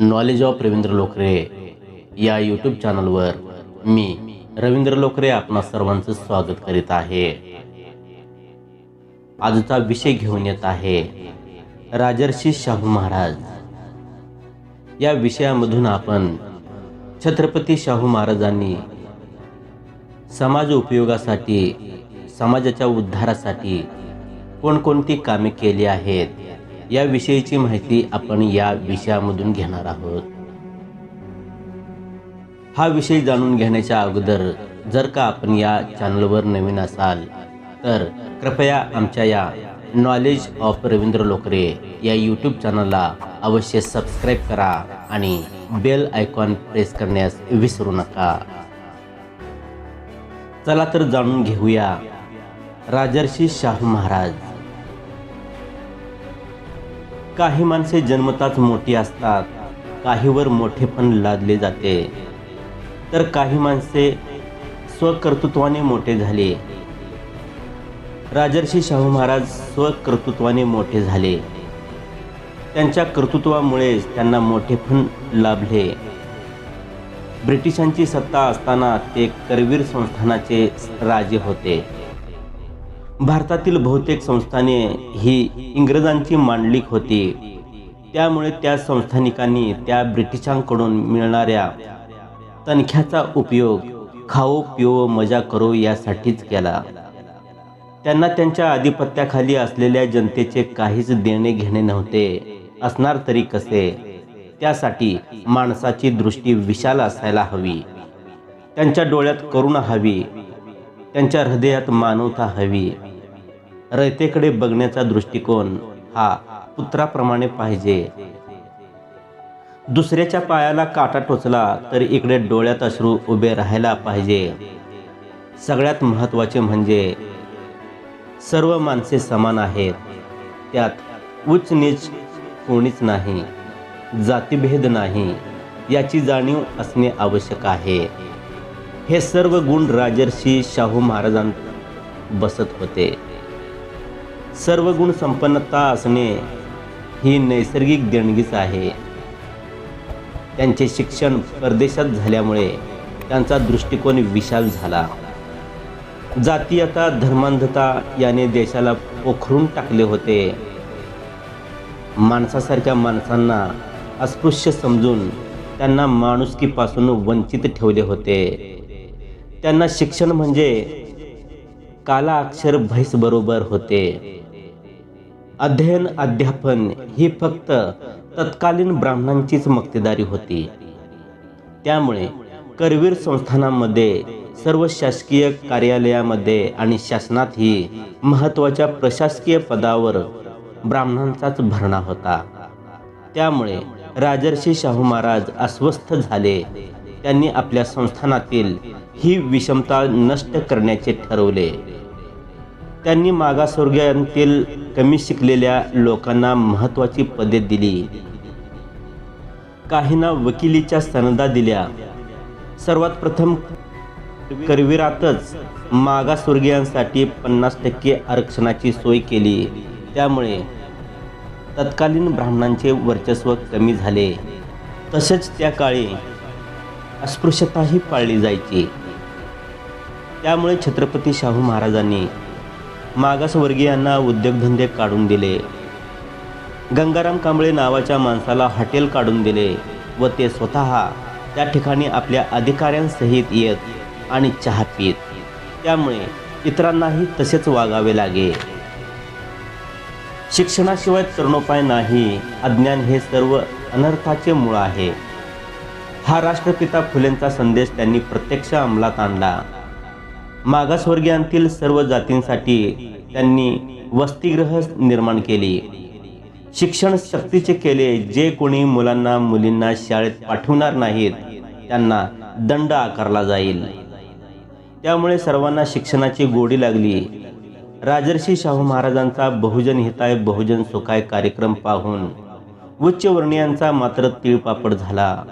Knowledge of Ravindra लोकरे या YouTube चॅनलवर मी रवींद्र लोकरे आपणा सर्वांचं स्वागत करीत आहे. आजचा विषय घेऊन येत आहे राजर्षी शाहू महाराज. या विषयामधून आपण छत्रपती शाहू महाराजांनी समाज उपयोगासाठी समाजाच्या उद्धारासाठी कोणकोणती कामे केली आहेत? या विषयीची माहिती आपण या विषयामधून घेणार आहोत. हा विषय जाणून घेण्याच्या अगोदर जर का आपण या चॅनलवर नवीन असाल तर कृपया आमच्या या नॉलेज ऑफ रवींद्र लोकरे या यूट्यूब चॅनलला अवश्य सबस्क्राईब करा आणि बेल आयकॉन प्रेस करण्यास विसरू नका. चला तर जाणून घेऊया राजर्षी शाहू महाराज. काही माणसे जन्मताच मोठी असतात काहीवर मोठेपण लादले जाते. तर काही माणसे स्वकर्तृत्वाने मोठे झाले. राजर्षी शाहू महाराज स्वकर्तृत्वाने मोठे झाले. त्यांच्या कर्तृत्वामुळेच त्यांना मोठेपण लाभले. ब्रिटिशांची सत्ता असताना ते करवीर संस्थानाचे राजे होते. भारतातील बहुतेक संस्थाने ही इंग्रजांची मांडलिक होती. त्यामुळे त्या संस्थानिकांनी त्या ब्रिटिशांकडून मिळणाऱ्या तनख्याचा उपयोग खाओ पिओ मजा करो यासाठीच केला. त्यांना त्यांच्या आधिपत्याखाली असलेल्या जनतेचे काहीच देणे घेणे नव्हते. असणार तरी कसे? त्यासाठी माणसाची दृष्टी विशाल असायला हवी. त्यांच्या डोळ्यात करुणा हवी. त्यांच्या हृदयात मानवता हवी रयतेकडे बघण्याचा दृष्टिकोन हा पुत्राप्रमाणे पाहिजे. दुसऱ्याच्या पायाला काटा टोचला तर इकडे डोळ्यात अश्रू उभे राहायला पाहिजे. सगळ्यात महत्त्वाचे म्हणजे सर्व माणसे समान आहेत. त्यात उच्च नीच कोणीच नाही. जातीभेद नाही. याची जाणीव असणे आवश्यक आहे. हे सर्व गुण राजर्षी शाहू महाराजांत बसत होते. सर्व गुण संपन्नता असणे ही नैसर्गिक देणगीच आहे. त्यांचे शिक्षण परदेशात झाल्यामुळे त्यांचा दृष्टिकोन विशाल झाला. जातीयता धर्मांधता याने देशाला पोखरून टाकले होते. माणसासारख्या माणसांना अस्पृश्य समजून त्यांना माणुसकीपासून वंचित ठेवले होते. त्यांना शिक्षण म्हणजे काला अक्षर भैस बरोबर होते. अध्ययन अध्यापन ही फक्त तत्कालीन ब्राह्मणांचीच मक्तेदारी होती. त्यामुळे करवीर संस्थानामध्ये सर्व शासकीय कार्यालयामध्ये आणि शासनातही महत्त्वाच्या प्रशासकीय पदावर ब्राह्मणांचाच भरणा होता. त्यामुळे राजर्षी शाहू महाराज अस्वस्थ झाले. त्यांनी आपल्या संस्थानातील ही विषमता नष्ट करण्याचे ठरवले. त्यांनी मागासवर्गीयांतील कमी शिकलेल्या लोकांना महत्त्वाची पदे दिली. काहींना वकिलीच्या सनदा दिल्या. सर्वात प्रथम करविरातच मागासवर्गीयांसाठी पन्नास टक्के आरक्षणाची सोय केली. त्यामुळे तत्कालीन ब्राह्मणांचे वर्चस्व कमी झाले. तसेच त्या काळी अस्पृश्यताही पाळली जायची. त्यामुळे छत्रपती शाहू महाराजांनी मागासवर्गीयांना उद्योगधंदे काढून दिले. गंगाराम कांबळे नावाच्या माणसाला हॉटेल काढून दिले व ते स्वतः त्या ठिकाणी आपल्या अधिकाऱ्यांसहित येत आणि चहा पित. त्यामुळे इतरांनाही तसेच वागावे लागे. शिक्षणाशिवाय तरुणोपाय नाही अज्ञान हे सर्व अनर्थाचे मूळ आहे. हा राष्ट्रपिता फुलेंचा संदेश त्यांनी प्रत्यक्ष अंमलात आणला. मागासवर्गीयांतील सर्व जातींसाठी त्यांनी वसतिगृह निर्माण केली. शिक्षण शक्तीचे केले जे कोणी मुलांना मुलींना शाळेत पाठवणार नाहीत त्यांना दंड आकारला जाईल. त्यामुळे सर्वांना शिक्षणाची गोडी लागली. राजर्षी शाहू महाराजांचा बहुजन हिताय बहुजन सुखाय कार्यक्रम पाहून उच्चवर्णीयांचा मात्र तिळपापड झाला.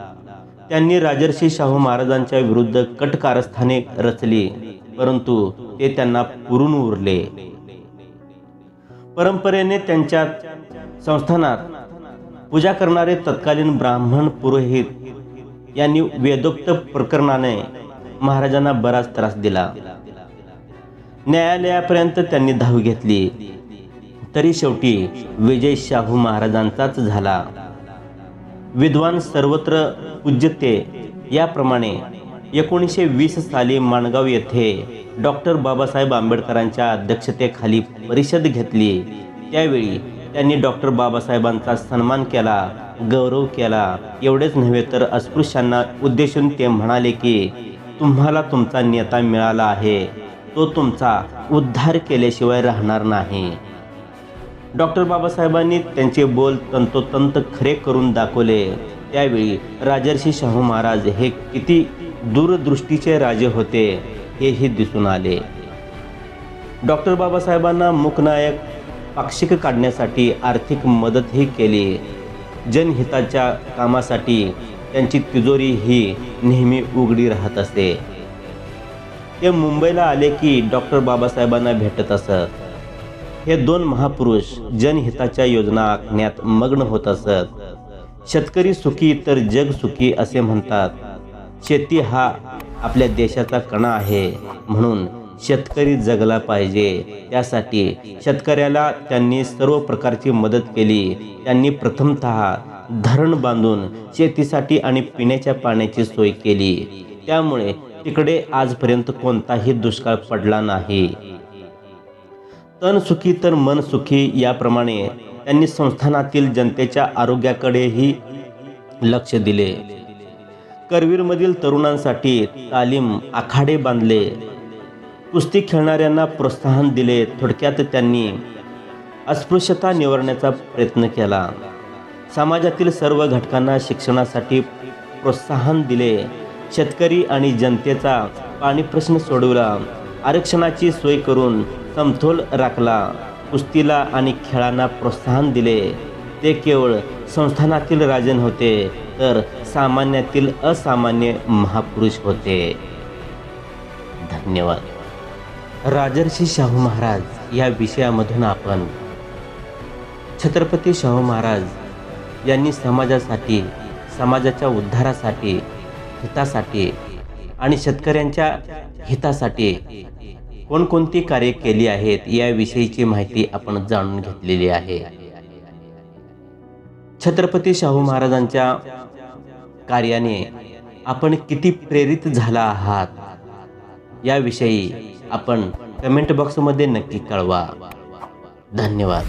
त्यांनी राजर्षी शाहू महाराजांच्या विरुद्ध कट कारस्थाने रचली परंतु ते त्यांना पुरून उरले. परंपरेने त्यांच्या संस्थानात पूजा करणारे तत्कालीन ब्राह्मण पुरोहित यांनी वेदोक्त प्रकरणाने महाराजांना बराच त्रास दिला. न्यायालयापर्यंत त्यांनी धाव घेतली. तरी शेवटी विजय शाहू महाराजांचाच झाला. विद्वान सर्वत्र पूज्यते. याप्रमाणे एकोणीसशे वीस साली माणगाव येथे डॉक्टर बाबासाहेब आंबेडकरांच्या अध्यक्षतेखाली परिषद घेतली. त्यावेळी त्यांनी डॉक्टर बाबासाहेबांचा सन्मान केला गौरव केला. एवढेच नव्हे तर अस्पृश्यांना उद्देशून ते म्हणाले की तुम्हाला तुमचा नेता मिळाला आहे. तो तुमचा उद्धार केल्याशिवाय राहणार नाही. डॉक्टर बाबासाहेबांनी त्यांचे बोल तंतोतंत खरे करून दाखवले. त्यावेळी राजर्षी शाहू महाराज हे किती दूरदृष्टीचे राजे होते हेही दिसून आले. डॉक्टर बाबासाहेबांना मुखनायक पाक्षिक काढण्यासाठी आर्थिक मदतही केली. जनहिताच्या कामासाठी त्यांची तिजोरी ही नेहमी उघडी राहत असे. ते मुंबईला आले की डॉक्टर बाबासाहेबांना भेटत असत. हे दोन महापुरुष जनहिताच्या योजना आखण्यात मग्न होत असत. शेतकरी सुखी तर जग सुखी असे म्हणतात. शेती हा आपल्या देशाचा कणा आहे. म्हणून शेतकरी जगला पाहिजे. त्यासाठी शेतकऱ्याला त्यांनी सर्व प्रकारची मदत केली. त्यांनी प्रथमतः धरण बांधून शेतीसाठी आणि पिण्याच्या पाण्याची सोय केली. त्यामुळे तिकडे आजपर्यंत कोणताही दुष्काळ पडला नाही. तन सुखी तर मन सुखी याप्रमाणे त्यांनी संस्थानातील जनतेच्या आरोग्याकडेही लक्ष दिले. करवीरमधील तरुणांसाठी तालीम आखाडे बांधले. कुस्ती खेळणाऱ्यांना प्रोत्साहन दिले. थोडक्यात त्यांनी अस्पृश्यता निवारण्याचा प्रयत्न केला. समाजातील सर्व घटकांना शिक्षणासाठी प्रोत्साहन दिले. शेतकरी आणि जनतेचा पाणी प्रश्न सोडवला. आरक्षणाची सोय करून समतोल राखला. कुस्तीला आणि खेळांना प्रोत्साहन दिले. ते केवळ संस्थानातील राजन होते तर सामान्यातील असामान्य महापुरुष होते. धन्यवाद. राजर्षी शाहू महाराज या विषयामधून आपण छत्रपती शाहू महाराज यांनी समाजासाठी समाजाच्या उद्धारासाठी हितासाठी आणि शेतकऱ्यांच्या हितासाठी कोणकोणती कार्य केली आहेत याविषयीची माहिती आपण जाणून घेतलेली आहे. छत्रपती शाहू महाराजांच्या कार्याने आपण किती प्रेरित झाला आहात याविषयी आपण कमेंट बॉक्समध्ये नक्की कळवा. धन्यवाद.